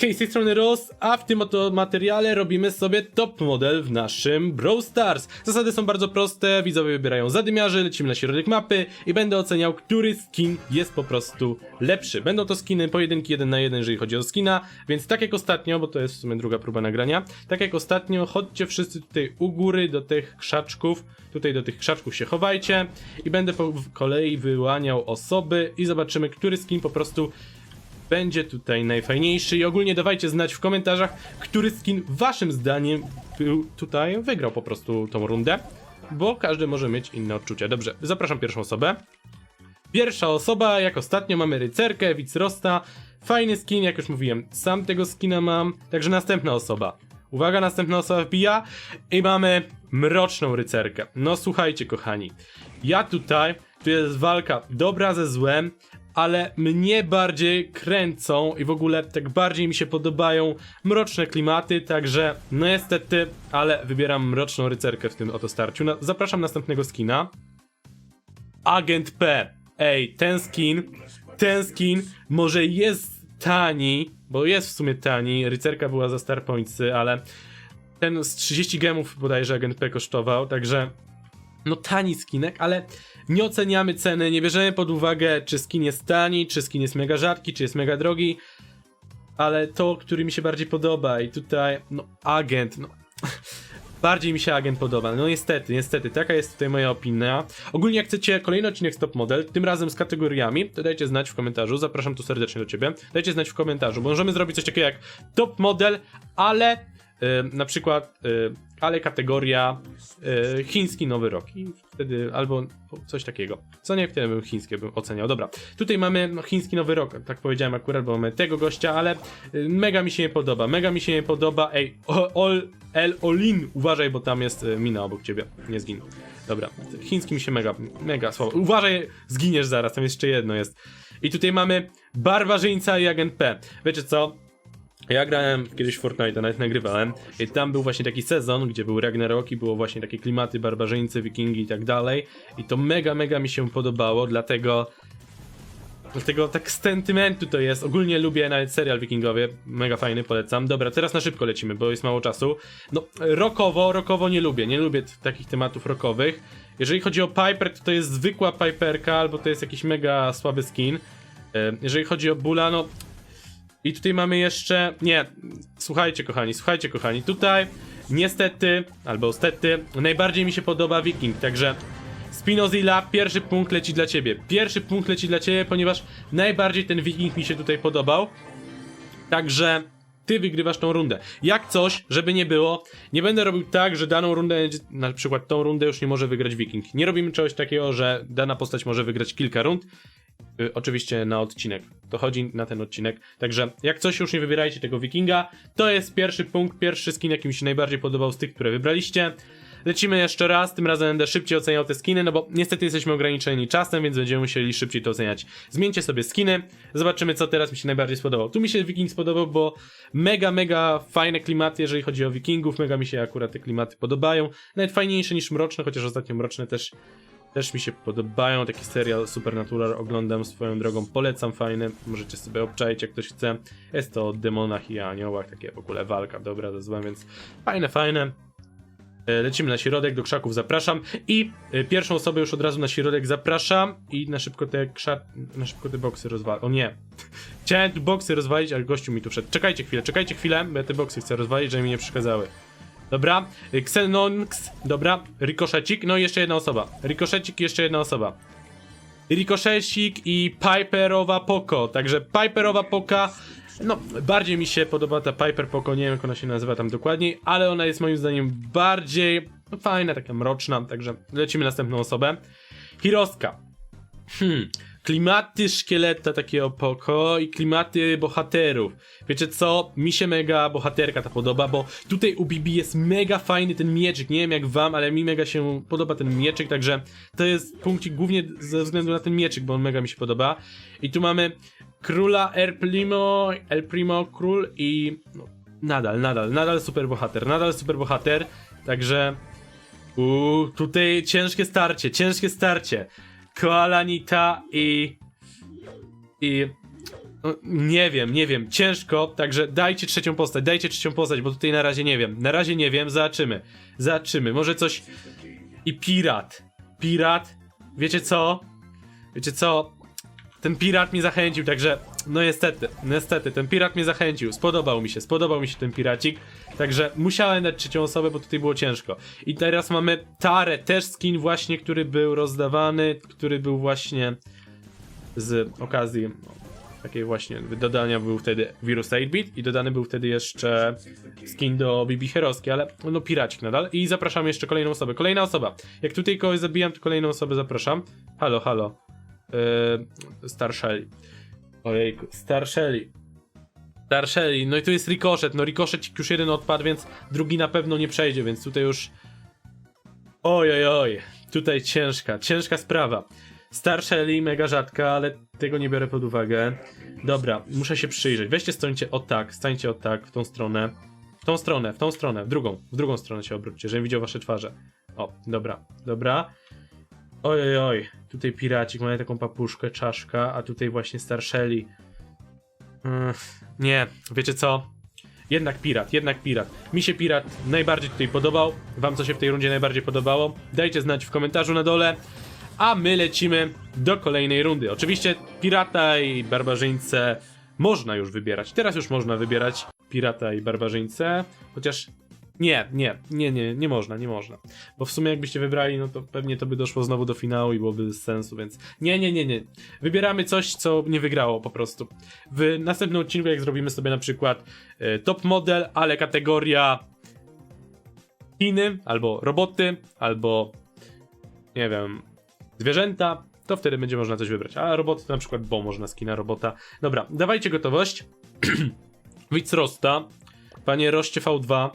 Hej, z tej strony Ross, a w tym oto materiale robimy sobie top model w naszym Brawl Stars. Zasady są bardzo proste, widzowie wybierają zadymiarzy, lecimy na środek mapy i będę oceniał, który skin jest po prostu lepszy. Będą to skiny pojedynki 1 na 1, jeżeli chodzi o skina, więc tak jak ostatnio, bo to jest w sumie druga próba nagrania, tak jak ostatnio, chodźcie wszyscy tutaj u góry do tych krzaczków, tutaj do tych krzaczków się chowajcie i będę po kolei wyłaniał osoby i zobaczymy, który skin po prostu będzie tutaj najfajniejszy i ogólnie dawajcie znać w komentarzach, który skin waszym zdaniem był tutaj, wygrał po prostu tą rundę, bo każdy może mieć inne odczucia. Dobrze, zapraszam pierwszą osobę. Pierwsza osoba, jak ostatnio mamy rycerkę, Wicrosta, fajny skin, jak już mówiłem, sam tego skina mam, także następna osoba. Uwaga, następna osoba wbija i mamy mroczną rycerkę. No słuchajcie kochani, ja tutaj, tu jest walka dobra ze złem, ale mnie bardziej kręcą i w ogóle tak bardziej mi się podobają mroczne klimaty, także no niestety, ale wybieram mroczną rycerkę w tym oto starciu. No, zapraszam następnego skina. Agent P. Ej, ten skin, ten skin może jest tani, bo jest w sumie tani, rycerka była za Star Pointsy, ale ten z 30 gemów bodajże Agent P kosztował, także no tani skinek, ale nie oceniamy ceny, nie bierzemy pod uwagę, czy skin jest tani, czy skin jest mega rzadki, czy jest mega drogi, ale to, który mi się bardziej podoba i tutaj, no agent, no bardziej mi się agent podoba, no niestety, niestety, taka jest tutaj moja opinia. Ogólnie jak chcecie kolejny odcinek Stop Model, tym razem z kategoriami, to dajcie znać w komentarzu, zapraszam tu serdecznie do ciebie, dajcie znać w komentarzu, bo możemy zrobić coś takiego jak Top Model, ale na przykład, y, ale kategoria y, chiński nowy rok i wtedy albo coś takiego. Co nie, wtedy bym chińskie bym oceniał. Dobra, tutaj mamy no, chiński nowy rok, tak powiedziałem akurat, bo mamy tego gościa, ale y, mega mi się nie podoba, mega mi się nie podoba. Ej, ol, El Olin, uważaj, bo tam jest mina obok ciebie, nie zginął. Dobra, chiński mi się mega, mega słabo. Uważaj, zginiesz zaraz, tam jeszcze jedno jest. I tutaj mamy Barbarzyńca i Agent P. Wiecie co? Ja grałem kiedyś w Fortnite, nawet nagrywałem i tam był właśnie taki sezon, gdzie był Ragnarok i było właśnie takie klimaty barbarzyńcy, wikingi i tak dalej i to mega, mega mi się podobało, dlatego dlatego tak z sentymentu to jest, ogólnie lubię nawet serial wikingowie, mega fajny, polecam. Dobra, teraz na szybko lecimy, bo jest mało czasu. No, rokowo, rokowo nie lubię, nie lubię takich tematów rokowych. Jeżeli chodzi o Piper, to to jest zwykła Piperka, albo to jest jakiś mega słaby skin. E, Jeżeli chodzi o Bula, no i tutaj mamy jeszcze. Nie, słuchajcie, kochani, słuchajcie, kochani. Tutaj niestety, albo stety, najbardziej mi się podoba Viking, także. Spinozilla, pierwszy punkt leci dla ciebie. Pierwszy punkt leci dla ciebie, ponieważ najbardziej ten Viking mi się tutaj podobał. Także ty wygrywasz tą rundę. Jak coś, żeby nie było, nie będę robił tak, że daną rundę, na przykład tą rundę już nie może wygrać Viking. Nie robimy czegoś takiego, że dana postać może wygrać kilka rund. Y, oczywiście na odcinek. To chodzi na ten odcinek. Także jak coś już nie wybierajcie tego Wikinga, to jest pierwszy punkt, pierwszy skin, jaki mi się najbardziej podobał z tych, które wybraliście. Lecimy jeszcze raz, tym razem będę szybciej oceniał te skiny, no bo niestety jesteśmy ograniczeni czasem, więc będziemy musieli szybciej to oceniać. Zmieńcie sobie skiny, zobaczymy co teraz mi się najbardziej spodobał. Tu mi się Wiking spodobał, bo mega, mega fajne klimaty, jeżeli chodzi o Wikingów, mega mi się akurat te klimaty podobają. Nawet fajniejsze niż Mroczne, chociaż ostatnio Mroczne też też mi się podobają. Taki serial Supernatural oglądam swoją drogą, polecam, fajny. Możecie sobie obczaić, jak ktoś chce. Jest to o demonach i aniołach, takie w ogóle walka dobra ze złem, więc fajne, fajne. E, Lecimy na środek, do krzaków zapraszam i e, pierwszą osobę już od razu na środek zapraszam i na szybko te krzak, na szybko te boksy rozwalić. O nie! Chciałem tu boksy rozwalić, ale gościu mi tu wszedł. Czekajcie chwilę, czekajcie chwilę, bo ja te boksy chcę rozwalić, żeby mi nie przeszkadzały. Dobra, Xenonx, dobra, Rikoszecik, no i jeszcze jedna osoba. Rikoszecik jeszcze jedna osoba. Rikoszecik i Piperowa Poko, także Piperowa Poka, no bardziej mi się podoba ta Piper Poko, nie wiem jak ona się nazywa tam dokładniej, ale ona jest moim zdaniem bardziej no, fajna, taka mroczna, także lecimy następną osobę. Hiroska. Hmm, klimaty szkieleta takiego poko i klimaty bohaterów. Wiecie co? Mi się mega bohaterka ta podoba, bo tutaj u Bibi jest mega fajny ten mieczyk. Nie wiem jak wam, ale mi mega się podoba ten mieczyk, także to jest punkcik głównie ze względu na ten mieczyk, bo on mega mi się podoba. I tu mamy króla El Primo, El Primo król i no, nadal, nadal, nadal super bohater, nadal super bohater, także Uuu, tutaj ciężkie starcie, ciężkie starcie. Koalanita i. i. No, nie wiem, nie wiem, ciężko, także dajcie trzecią postać, dajcie trzecią postać, bo tutaj na razie nie wiem. Na razie nie wiem, zobaczymy. Zobaczymy, może coś... I pirat. Pirat, wiecie co? Wiecie co? Ten pirat mnie zachęcił, także no niestety, niestety, ten pirat mnie zachęcił. Spodobał mi się, spodobał mi się ten piracik. Także musiałem dać trzecią osobę, bo tutaj było ciężko. I teraz mamy Tarę, też skin właśnie, który był rozdawany, który był właśnie z okazji takiej właśnie dodania był wtedy wirus 8-bit i dodany był wtedy jeszcze skin do BB Herowski, ale no piracik nadal. I zapraszam jeszcze kolejną osobę. Kolejna osoba. Jak tutaj kogoś zabijam, to kolejną osobę zapraszam. Halo, halo. Yy. Ojejku, Star Shelly. Star Shelly, no i tu jest Ricochet. No Ricochet już jeden odpadł, więc drugi na pewno nie przejdzie, więc tutaj już... Oj, oj, oj. Tutaj ciężka, ciężka sprawa. Star Shelly, mega rzadka, ale tego nie biorę pod uwagę. Dobra, muszę się przyjrzeć. Weźcie, stońcie o tak, stańcie o tak, w tą stronę. W tą stronę, w tą stronę, w drugą, w drugą stronę się obróćcie, żebym widział wasze twarze. O, dobra, dobra. Oj, oj, oj. Tutaj piracik, mamy taką papuszkę, czaszka, a tutaj właśnie Star Shelly. Mm, nie, wiecie co? Jednak pirat, jednak pirat. Mi się pirat najbardziej tutaj podobał. Wam co się w tej rundzie najbardziej podobało? Dajcie znać w komentarzu na dole. A my lecimy do kolejnej rundy. Oczywiście pirata i barbarzyńcę można już wybierać. Teraz już można wybierać pirata i barbarzyńcę. Chociaż nie, nie, nie, nie, nie można, nie można. Bo w sumie jakbyście wybrali, no to pewnie to by doszło znowu do finału i byłoby bez sensu, więc nie, nie, nie, nie. Wybieramy coś, co nie wygrało po prostu. W następnym odcinku, jak zrobimy sobie na przykład e, top model, ale kategoria Chiny, albo roboty, albo nie wiem, zwierzęta, to wtedy będzie można coś wybrać. A roboty to na przykład, bo można skina robota. Dobra, dawajcie gotowość. Widz Rosta, panie Roście V2,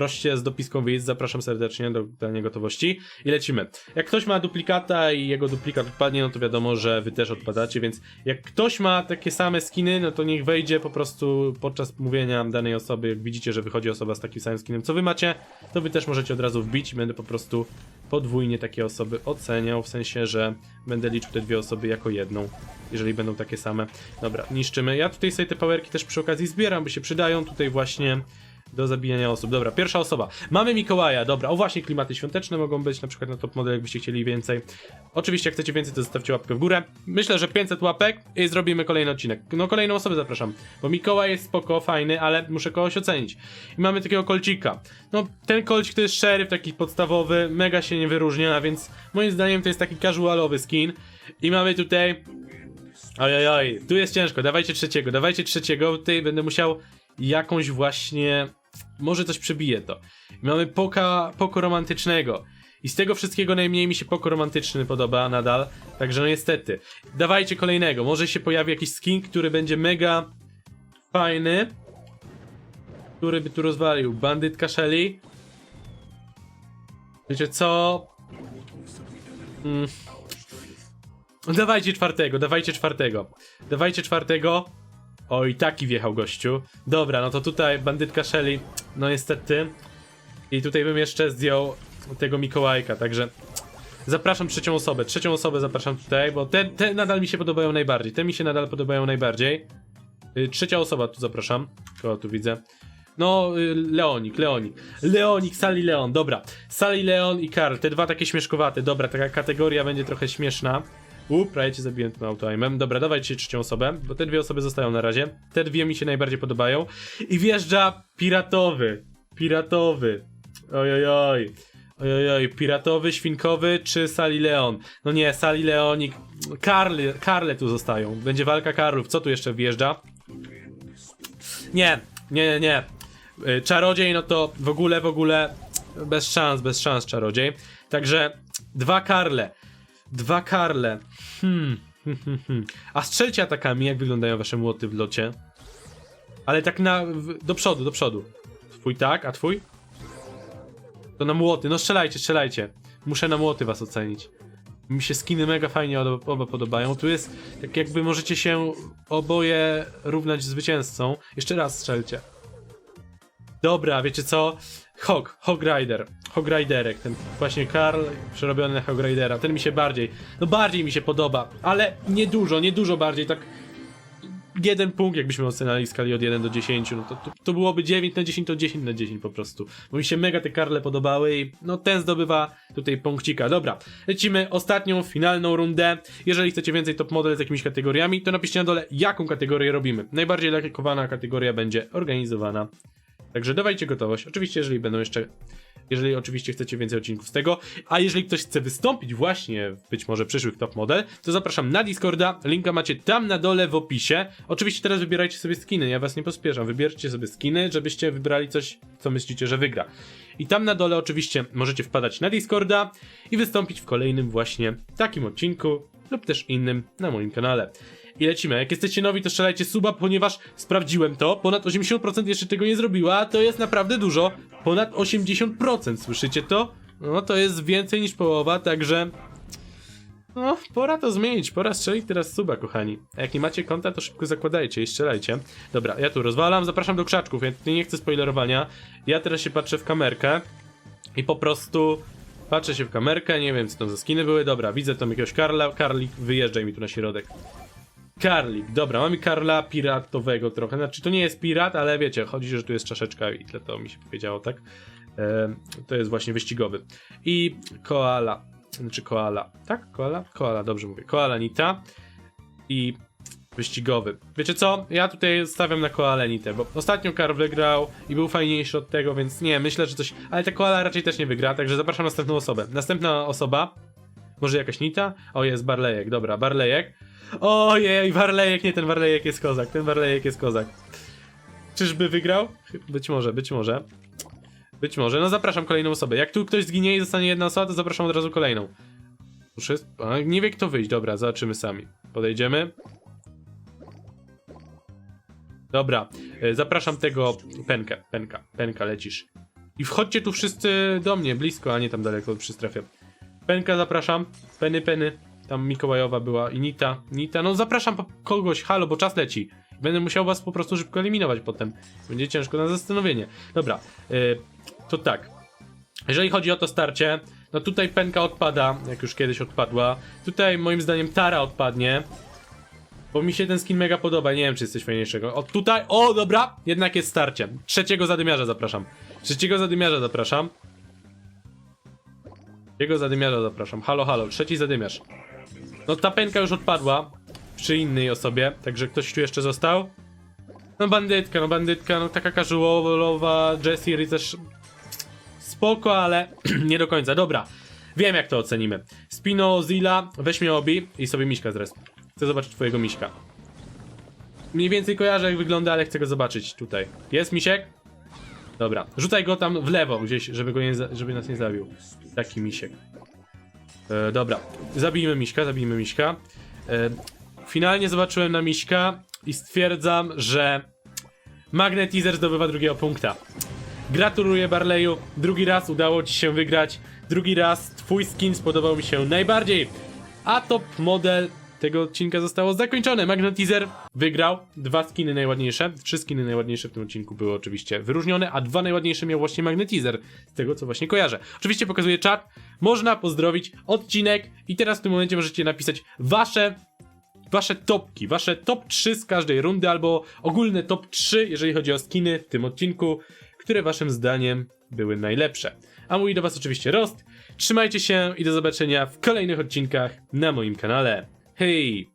Roście z dopiską widz, zapraszam serdecznie do dania gotowości i lecimy. Jak ktoś ma duplikata i jego duplikat odpadnie, no to wiadomo, że wy też odpadacie, więc jak ktoś ma takie same skiny, no to niech wejdzie po prostu podczas mówienia danej osoby, jak widzicie, że wychodzi osoba z takim samym skinem, co wy macie, to wy też możecie od razu wbić i będę po prostu podwójnie takie osoby oceniał, w sensie, że będę liczył te dwie osoby jako jedną, jeżeli będą takie same. Dobra, niszczymy. Ja tutaj sobie te powerki też przy okazji zbieram, bo się przydają tutaj właśnie do zabijania osób. Dobra, pierwsza osoba. Mamy Mikołaja, dobra. O właśnie, klimaty świąteczne mogą być, na przykład na top model, jakbyście chcieli więcej. Oczywiście, jak chcecie więcej, to zostawcie łapkę w górę. Myślę, że 500 łapek i zrobimy kolejny odcinek. No, kolejną osobę zapraszam, bo Mikołaj jest spoko, fajny, ale muszę kogoś ocenić. I mamy takiego kolcika. No, ten kolcik to jest szeryf taki podstawowy, mega się nie wyróżnia, więc moim zdaniem to jest taki casualowy skin. I mamy tutaj Oj, oj, oj, tu jest ciężko, dawajcie trzeciego, dawajcie trzeciego, tutaj będę musiał jakąś właśnie, może coś przebije to. Mamy poka, poko romantycznego i z tego wszystkiego najmniej mi się poko romantyczny podoba nadal, także no niestety. Dawajcie kolejnego, może się pojawi jakiś skin, który będzie mega fajny, który by tu rozwalił. Bandytka Shelly. Wiecie co? Mm. Dawajcie czwartego, dawajcie czwartego. Dawajcie czwartego. Oj, taki wjechał gościu. Dobra, no to tutaj bandytka Shelly, no niestety. I tutaj bym jeszcze zdjął tego Mikołajka, także zapraszam trzecią osobę. Trzecią osobę zapraszam tutaj, bo te, te nadal mi się podobają najbardziej. Te mi się nadal podobają najbardziej. Y, Trzecia osoba tu zapraszam. Kogo tu widzę? No, y, Leonik, Leonik. Leonik, Sally Leon, dobra. Sally Leon i Karl, te dwa takie śmieszkowate. Dobra, taka kategoria będzie trochę śmieszna. U, prawie cię zabiłem tym autoaimem. Dobra, dawajcie trzecią osobę, bo te dwie osoby zostają na razie. Te dwie mi się najbardziej podobają. I wjeżdża piratowy. Piratowy. Oj, oj, oj. Oj, oj. Piratowy, świnkowy czy Sally Leon? No nie, Sally Leonik. Karle, Karle tu zostają. Będzie walka Karlów. Co tu jeszcze wjeżdża? Nie, nie, nie, nie. Y, Czarodziej, no to w ogóle, w ogóle bez szans, bez szans czarodziej. Także dwa Karle. Dwa Karle. Hmm. hmm, hmm, hmm. A strzelcie atakami, jak wyglądają wasze młoty w locie. Ale tak na. do przodu, do przodu. Twój tak, a twój? To na młoty. No strzelajcie, strzelajcie. Muszę na młoty was ocenić. Mi się skiny mega fajnie oba, oba podobają. Tu jest tak jakby możecie się oboje równać zwycięzcą. Jeszcze raz strzelcie. Dobra, wiecie co? Hog, Hog Rider. Hog Riderek, ten właśnie Karl przerobiony na Hog Ridera. Ten mi się bardziej, no bardziej mi się podoba, ale nie dużo, nie dużo bardziej, tak jeden punkt, jakbyśmy oceniali skali od 1 do 10, no to, to, to byłoby 9 na 10, to 10 na 10 po prostu. Bo mi się mega te karle podobały i no ten zdobywa tutaj punkcika. Dobra, lecimy ostatnią, finalną rundę. Jeżeli chcecie więcej top model z jakimiś kategoriami, to napiszcie na dole, jaką kategorię robimy. Najbardziej lajkowana kategoria będzie organizowana. Także dawajcie gotowość. Oczywiście, jeżeli będą jeszcze. Jeżeli oczywiście chcecie więcej odcinków z tego, a jeżeli ktoś chce wystąpić właśnie w być może przyszłych top model, to zapraszam na Discorda. Linka macie tam na dole w opisie. Oczywiście teraz wybierajcie sobie skiny, ja was nie pospieszam. Wybierzcie sobie skiny, żebyście wybrali coś, co myślicie, że wygra. I tam na dole oczywiście możecie wpadać na Discorda i wystąpić w kolejnym właśnie takim odcinku lub też innym na moim kanale. I lecimy. Jak jesteście nowi, to strzelajcie suba, ponieważ sprawdziłem to. Ponad 80% jeszcze tego nie zrobiła, to jest naprawdę dużo. Ponad 80%, słyszycie to? No to jest więcej niż połowa, także... No, pora to zmienić, pora strzelić teraz suba, kochani. A jak nie macie konta, to szybko zakładajcie i strzelajcie. Dobra, ja tu rozwalam, zapraszam do krzaczków, ja nie chcę spoilerowania. Ja teraz się patrzę w kamerkę i po prostu patrzę się w kamerkę, nie wiem co tam za skiny były. Dobra, widzę tam jakiegoś Karla, Karlik, wyjeżdżaj mi tu na środek. Karlik, dobra, mamy Karla piratowego trochę, znaczy to nie jest pirat, ale wiecie, chodzi, że tu jest czaszeczka i tyle to mi się powiedziało, tak? E, to jest właśnie wyścigowy. I koala, znaczy koala, tak? Koala? Koala, dobrze mówię. Koala Nita i wyścigowy. Wiecie co? Ja tutaj stawiam na koalę Nitę, bo ostatnio Karl wygrał i był fajniejszy od tego, więc nie, myślę, że coś... Ale ta koala raczej też nie wygra, także zapraszam następną osobę. Następna osoba, może jakaś Nita? O, jest Barlejek, dobra, Barlejek. Ojej, Warlejek, nie ten Warlejek jest kozak, ten Warlejek jest kozak. Czyżby wygrał? Być może, być może. Być może, no zapraszam kolejną osobę. Jak tu ktoś zginie i zostanie jedna osoba, to zapraszam od razu kolejną. Muszę... A, nie wie kto wyjść, dobra, zobaczymy sami. Podejdziemy. Dobra, e, zapraszam tego Penkę, Penka, Penka lecisz. I wchodźcie tu wszyscy do mnie, blisko, a nie tam daleko przy strefie. Penka zapraszam, Peny, Peny. Tam Mikołajowa była i Nita. Nita, no zapraszam kogoś, halo, bo czas leci. Będę musiał was po prostu szybko eliminować potem. Będzie ciężko na zastanowienie. Dobra, yy, to tak. Jeżeli chodzi o to starcie, no tutaj Penka odpada, jak już kiedyś odpadła. Tutaj moim zdaniem Tara odpadnie. Bo mi się ten skin mega podoba, nie wiem czy jest coś fajniejszego. O tutaj, o dobra, jednak jest starcie. Trzeciego zadymiarza zapraszam. Trzeciego zadymiarza zapraszam. Trzeciego zadymiarza zapraszam. Halo, halo, trzeci zadymiarz. No ta penka już odpadła przy innej osobie, także ktoś tu jeszcze został. No bandytka, no bandytka, no taka casualowa, Jessie też spoko, ale nie do końca. Dobra, wiem jak to ocenimy. Spino, Zilla, weź mnie obi i sobie miśka zres. Chcę zobaczyć twojego miśka. Mniej więcej kojarzę jak wygląda, ale chcę go zobaczyć tutaj. Jest misiek? Dobra, rzucaj go tam w lewo gdzieś, żeby, go nie, żeby nas nie zabił. Taki misiek. E, dobra, zabijmy Miśka, zabijmy Miśka. E, finalnie zobaczyłem na Miśka i stwierdzam, że Magnetizer zdobywa drugiego punkta. Gratuluję Barleyu, drugi raz udało ci się wygrać, drugi raz twój skin spodobał mi się najbardziej. A top model tego odcinka zostało zakończone. Magnetizer wygrał dwa skiny najładniejsze. Trzy skiny najładniejsze w tym odcinku były oczywiście wyróżnione, a dwa najładniejsze miał właśnie Magnetizer, z tego co właśnie kojarzę. Oczywiście pokazuję czat, można pozdrowić odcinek i teraz w tym momencie możecie napisać wasze wasze topki, wasze top 3 z każdej rundy, albo ogólne top 3, jeżeli chodzi o skiny w tym odcinku, które waszym zdaniem były najlepsze. A mówi do was oczywiście Rost. Trzymajcie się i do zobaczenia w kolejnych odcinkach na moim kanale. Hej!